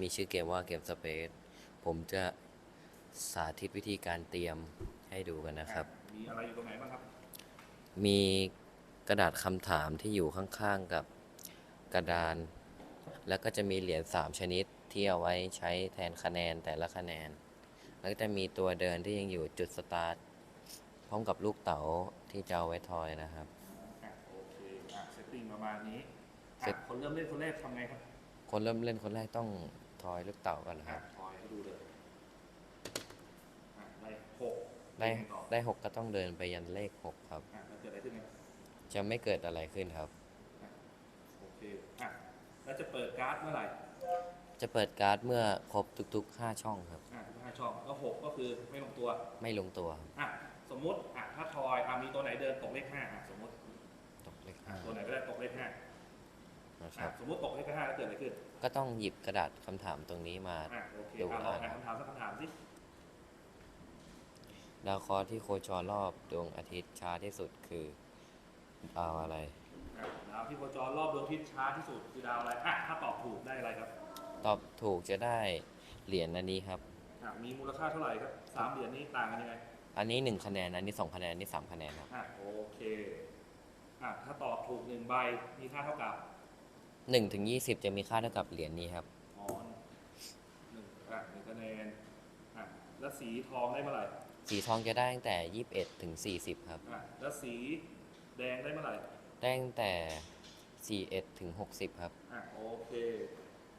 มีชื่อเกมว่าเกมสเปซผมจะสาธิตวิธีการเตรียมให้ดูกันนะครับ มีอะไรอยู่ตรงไหนบ้างครับ มีกระดาษคำถามที่อยู่ข้างๆกับกระดาน แล้วก็จะมีเหรียญ3ชนิดที่เอาไว้ใช้แทนคะแนนแต่ละคะแนน แล้วก็จะมีตัวเดินที่ยังอยู่จุดสตาร์ทพร้อมกับลูกเต๋าที่จะเอาไว้ทอยนะครับ อะโอเคอะเซตติ้งประมาณนี้เสร็อะจคนเริ่มเล่นคนแรกทำไงครับ คนเริ่มเล่นคนแรกต้อง ทอยลูกเต๋าก่อนนะคอะรับทอยให้ดูเลยอะได้หกได้เล่นต่อได้หกก็ต้องเดินไปยันเลขหกครับอะแล้วเกิดอะไรขึ้นครับจะไม่เกิดอะไรขึ้นครับโอเคอะแล้วจะเปิดการ์ดเมื่อไหร่ จะเปิดการ์ดเมื่อครบทุกๆ5ช่องครับอะทุกห้าช่องแล้วหกก็คือไม่ลงตัว ไม่ลงตัวครับอะสมมุติอะถ้าทอยอะมีตัวไหนเดินตกเลขห้าอะสมมติ ตกเลข อะ ห้า ตัวไหนก็ได้ตกเลขห้า นะคอะรับ สมมติตกเลขห้าแล้วเกิดอะไรขึ้นก็ต้องหยิบกระดาษคำถามตรงนี้มา อะโอเคดูอะลองอ่านอ่านคำถามสักคำถามสิดาวเคราะห์ที่โคจรรอบดวงอาทิตย์ช้าที่สุดคือดาวอะไร อะดาวที่โคจรรอบดวงอาทิตย์ช้าที่สุดคือดาวอะไรอะถ้าตอบถูกได้อะไรครับตอบถูกจะได้เหรียญอันนี้ครับ อะมีมูลค่าเท่าไหร่ครับสามเหรียญนี้ต่างกันยังไง อันนี้ 1 คะแนน อันนี้ 2 คะแนน อันนี้ 3 คะแนนครับ อะโอเคอะถ้าตอบถูกหนึ่งใบมีค่าเท่ากับ 1ถึง20จะมีค่าเท่ากับเหรียญนี้ครับ อ๋อหนึ่งอะหนึ่งคะแนนอะแล้วสีทองได้เมื่อไหร่สีทองจะได้ตั้งแต่21ถึง40ครับ อะแล้วสีแดงได้เมื่อไหร่ได้ตั้งแต่41ถึง60ครับ อะโอเค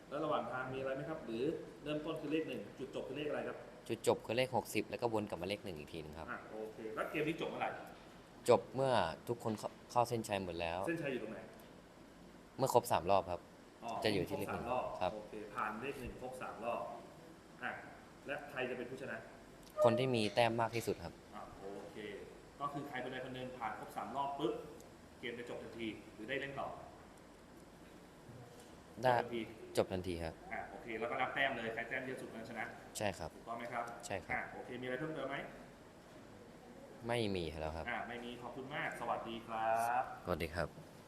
แล้วระหว่างทางมีอะไรไหมครับ หรือเริ่มต้นคือเลขหนึ่งจุดจบคือเลขอะไรครับจุดจบคือเลข60แล้วก็วนกลับมาเลข1อีกทีนึงครับ อะโอเคแล้วเกมนี้จบเมื่อไหร่จบเมื่อทุกคนเข้าเข้าเส้นชัยหมดแล้ว เส้นชัยอยู่ตรงไหน เมื่อครบ3รอบครับ จะอยู่ที่เลขครบหนึ่สางมรอบครับ โอเคผ่านเลขหนึ่งครบสามรอบอะและใครจะเป็นผู้ชนะคนที่มีแต้มมากที่สุดครับ อะโอเค ก็คือใครคนใดคนหนึ่งผ่านครบสามรอบปุ๊บเกมจะจบทันทีหรือได้เล่นต่อได้จบทันทีจบทันทีครับ อะโอเคแล้วก็นับแต้มเลยใครแต้มเยอะสุดนั้นชนะใช่ครับ ถูกต้องไหมครับใช่ครับ อะโอเคมีอะไรเพิ่มเติมไหมไม่มีแล้วครับ อะไม่มีขอบคุณมากสวัสดีครับ สวัสดีครับ